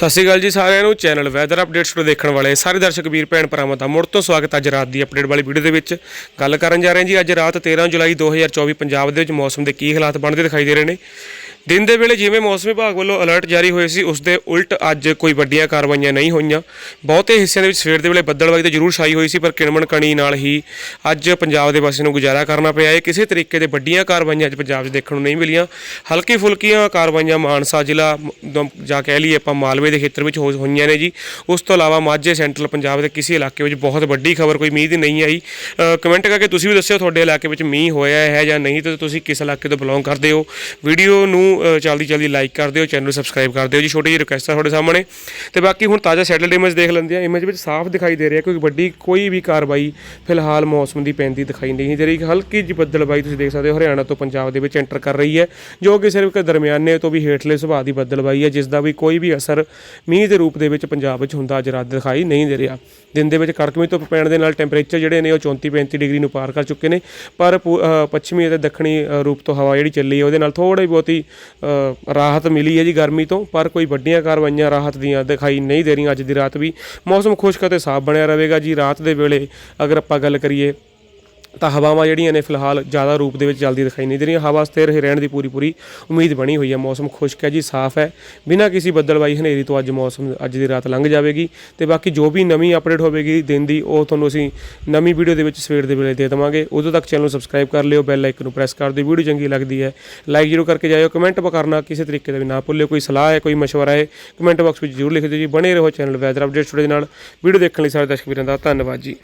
ਸਤਿ ਸ਼੍ਰੀ ਅਕਾਲ ਜੀ ਸਾਰਿਆਂ ਨੂੰ। ਚੈਨਲ ਵੈਦਰ ਅਪਡੇਟਸ ਨੂੰ ਦੇਖਣ ਵਾਲੇ ਸਾਰੇ ਦਰਸ਼ਕ ਵੀਰ, ਭੈਣ ਭਰਾਵਾਂ ਦਾ ਮੁੜ ਤੋਂ ਸਵਾਗਤ ਅੱਜ ਰਾਤ ਦੀ ਅਪਡੇਟ ਵਾਲੀ ਵੀਡੀਓ ਦੇ ਵਿੱਚ। ਗੱਲ ਕਰਨ ਜਾ ਰਹੇ ਹਾਂ ਜੀ, ਅੱਜ ਰਾਤ 13 ਜੁਲਾਈ 2024 ਪੰਜਾਬ ਦੇ ਵਿੱਚ ਮੌਸਮ ਦੇ ਕੀ ਹਾਲਾਤ ਬਣਦੇ ਦਿਖਾਈ ਦੇ ਰਹੇ ਨੇ। ਦਿਨ ਦੇ ਵੇਲੇ ਜਿਵੇਂ ਮੌਸਮ ਵਿਭਾਗ ਵੱਲੋਂ ਅਲਰਟ ਜਾਰੀ ਹੋਏ ਸੀ, ਉਸ ਦੇ ਉਲਟ ਅੱਜ ਕੋਈ ਵੱਡੀਆਂ ਕਾਰਵਾਈਆਂ ਨਹੀਂ ਹੋਈਆਂ। ਬਹੁਤੇ ਹਿੱਸਿਆਂ ਦੇ ਵਿੱਚ ਸਵੇਰ ਦੇ ਵੇਲੇ ਬੱਦਲਬਾਈ ਤੇ ਜ਼ਰੂਰ ਛਾਈ ਹੋਈ ਸੀ, ਪਰ ਕਿਣਮਣ ਕਣੀ ਨਾਲ ਹੀ ਅੱਜ ਪੰਜਾਬ ਦੇ ਵਾਸੀਆਂ ਨੂੰ ਗੁਜ਼ਾਰਾ ਕਰਨਾ ਪਿਆ। ਹੈ ਕਿਸੇ ਤਰੀਕੇ ਦੇ ਵੱਡੀਆਂ ਕਾਰਵਾਈਆਂ ਅੱਜ ਪੰਜਾਬ 'ਚ ਦੇਖਣ ਨੂੰ ਨਹੀਂ ਮਿਲੀਆਂ। ਹਲਕੀ ਫੁਲਕੀਆਂ ਕਾਰਵਾਈਆਂ ਮਾਨਸਾ ਜ਼ਿਲ੍ਹਾ ਮ- ਜਾਂ ਕਹਿ ਲਈਏ ਆਪਾਂ ਮਾਲਵੇ ਦੇ ਖੇਤਰ ਵਿੱਚ ਹੋ- ਹੋਈਆਂ ਨੇ ਜੀ। ਉਸ ਤੋਂ ਇਲਾਵਾ ਮਾਝੇ ਸੈਂਟਰਲ ਪੰਜਾਬ ਦੇ ਕਿਸੇ ਇਲਾਕੇ ਵਿੱਚ ਬਹੁਤ ਵੱਡੀ ਖਬਰ ਕੋਈ ਮੀਂਹ ਦੀ ਨਹੀਂ ਆਈ। ਕਮੈਂਟ ਕਰਕੇ ਤੁਸੀਂ ਵੀ ਦੱਸਿਓ ਤੁਹਾਡੇ ਇਲਾਕੇ ਵਿੱਚ ਮੀਂਹ ਹੋਇਆ ਹੈ ਜਾਂ ਨਹੀਂ, ਤੇ ਤੁਸੀਂ ਕਿਸ ਇਲਾਕੇ ਤੋਂ ਬਿਲੋਂਗ ਕਰਦੇ ਹੋ। ਵੀਡੀਓ ਨੂੰ ਅ, ਚਲਦੀ ਜਲਦੀ ਲਾਈਕ ਕਰ ਦਿਓ ਚੈਨਲ ਨੂੰ ਸਬਸਕ੍ਰਾਈਬ ਕਰ ਦਿਓ ਜੀ। ਛੋਟੀ ਜਿਹੀ ਰਿਕੁਐਸਟ ਆ ਤੁਹਾਡੇ ਸਾਹਮਣੇ। ਤੇ ਬਾਕੀ ਹੁਣ ਤਾਜ਼ਾ ਸੈਟਲਡ ਇਮੇਜ ਦੇਖ ਲੈਂਦੇ ਆ ਇਮੇਜ ਵਿੱਚ ਸਾਫ਼ ਦਿਖਾਈ ਦੇ ਰਿਹਾ ਕੋਈ ਵੱਡੀ ਕੋਈ ਵੀ ਕਾਰਵਾਈ ਫਿਲਹਾਲ ਮੌਸਮ ਦੀ ਪੈਂਦੀ ਦਿਖਾਈ ਨਹੀਂ ਦੇ ਰਹੀ। ਹਲਕੀ ਜਿਹੀ ਬੱਦਲਬਾਈ ਤੁਸੀਂ ਦੇਖ ਸਕਦੇ ਹੋ। ਹਰਿਆਣਾ ਤੋਂ ਪੰਜਾਬ ਦੇ ਵਿੱਚ ਐਂਟਰ ਕਰ ਰਹੀ ਹੈ ਜੋ ਕਿ ਸਿਰਫ ਇੱਕ ਦਰਮਿਆਨੇ ਤੋਂ ਵੀ ਹੇਠਲੇ ਸੁਭਾਅ ਦੀ ਬੱਦਲਬਾਈ ਹੈ ਜਿਸ ਦਾ ਵੀ ਕੋਈ ਵੀ ਅਸਰ ਮੀਂਹ ਦੇ ਰੂਪ ਦੇ ਵਿੱਚ ਪੰਜਾਬ ਵਿੱਚ ਹੁੰਦਾ ਅੱਜ ਰਾਤ ਦਿਖਾਈ ਨਹੀਂ ਦੇ ਰਿਹਾ। ਦਿਨ ਦੇ ਵਿੱਚ ਕੜਕਵੀਂ ਧੁੱਪ ਪੈਣ ਦੇ ਨਾਲ ਟੈਂਪਰੇਚਰ ਜਿਹੜੇ ਨੇ ਉਹ 34 35 ਡਿਗਰੀ ਨੂੰ ਪਾਰ ਕਰ ਚੁੱਕੇ ਨੇ। ਪਰ ਪੂ- ਪੱਛਮੀ ਅਤੇ ਦੱਖਣੀ ਰੂਪ ਤੋਂ ਹਵਾ ਜਿਹੜੀ ਚੱਲੀ ਹੈ ਉਹਦੇ ਨਾਲ ਥੋੜੀ ਬਹੁਤੀ ਰਾਹਤ ਮਿਲੀ ਹੈ ਜੀ ਗਰਮੀ ਤੋਂ, ਪਰ ਕੋਈ ਵੱਡੀਆਂ ਕਾਰਵਾਈਆਂ ਰਾਹਤ ਦੀਆਂ ਦਿਖਾਈ ਨਹੀਂ ਦੇ ਰਹੀਆਂ ਅੱਜ ਦੀ ਰਾਤ ਵੀ। ਮੌਸਮ ਖੁਸ਼ਕ ਅਤੇ ਸਾਫ਼ ਬਣਿਆ ਰਹੇਗਾ ਜੀ। ਰਾਤ ਦੇ ਵੇਲੇ ਅਗਰ ਆਪਾਂ ਗੱਲ ਕਰੀਏ ਤਾਂ ਹਵਾਵਾਂ ਜਿਹੜੀਆਂ ਨੇ ਫਿਲਹਾਲ ਜ਼ਿਆਦਾ ਰੂਪ ਦੇ ਵਿੱਚ ਚੱਲਦੀ ਦਿਖਾਈ ਨਹੀਂ ਦੇ ਰਹੀਆਂ। ਹਵਾ ਸਥਿਰ ਹੀ ਰਹਿਣ ਦੀ ਪੂਰੀ ਪੂਰੀ ਉਮੀਦ ਬਣੀ ਹੋਈ ਹੈ। ਮੌਸਮ ਖੁਸ਼ਕ ਹੈ ਜੀ, ਸਾਫ਼ ਹੈ। ਬਿਨਾਂ ਕਿਸੇ ਬੱਦਲਬਾਈ ਹਨੇਰੀ ਤੋਂ ਅੱਜ ਮੌਸਮ ਅੱਜ ਦੀ ਰਾਤ ਲੰਘ ਜਾਵੇਗੀ ਤੇ ਬਾਕੀ ਜੋ ਵੀ ਨਵੀਂ ਅਪਡੇਟ ਹੋਵੇਗੀ ਦਿਨ ਦੀ, ਉਹ ਤੁਹਾਨੂੰ ਅਸੀਂ ਨਵੀਂ ਵੀਡੀਓ ਦੇ ਵਿੱਚ ਸਵੇਰ ਦੇ ਵੇਲੇ ਦੇ ਦੇਵਾਂਗੇ। ਉਦੋਂ ਤੱਕ ਚੈਨਲ ਨੂੰ ਸਬਸਕ੍ਰਾਈਬ ਕਰ ਲਿਓ ਬੈਲ ਆਈਕਨ ਨੂੰ ਪ੍ਰੈਸ ਕਰ ਦਿਓ। ਵੀਡੀਓ ਚੰਗੀ ਲੱਗਦੀ ਹੈ ਲਾਈਕ ਜ਼ਰੂਰ ਕਰਕੇ ਜਾਇਓ। ਕਮੈਂਟ ਕਰਨਾ ਕਿਸੇ ਤਰੀਕੇ ਦਾ ਵੀ ਨਾ ਭੁੱਲਿਓ ਕੋਈ ਸਲਾਹ ਹੈ, ਕੋਈ ਮਸ਼ਵਰਾ ਹੈ ਕਮੈਂਟ ਬਾਕਸ ਵਿੱਚ ਜ਼ਰੂਰ ਲਿਖ ਦਿਓ ਜੀ। ਬਣੇ ਰਹੋ ਚੈਨਲ ਵੈਦਰ ਅਪਡੇਟਸ ਦੇ ਨਾਲ। ਵੀਡੀਓ ਦੇਖਣ ਲਈ ਸਾਰੇ ਦਰਸ਼ਕ ਵੀਰਾਂ ਦਾ ਧੰਨਵਾਦ ਜੀ।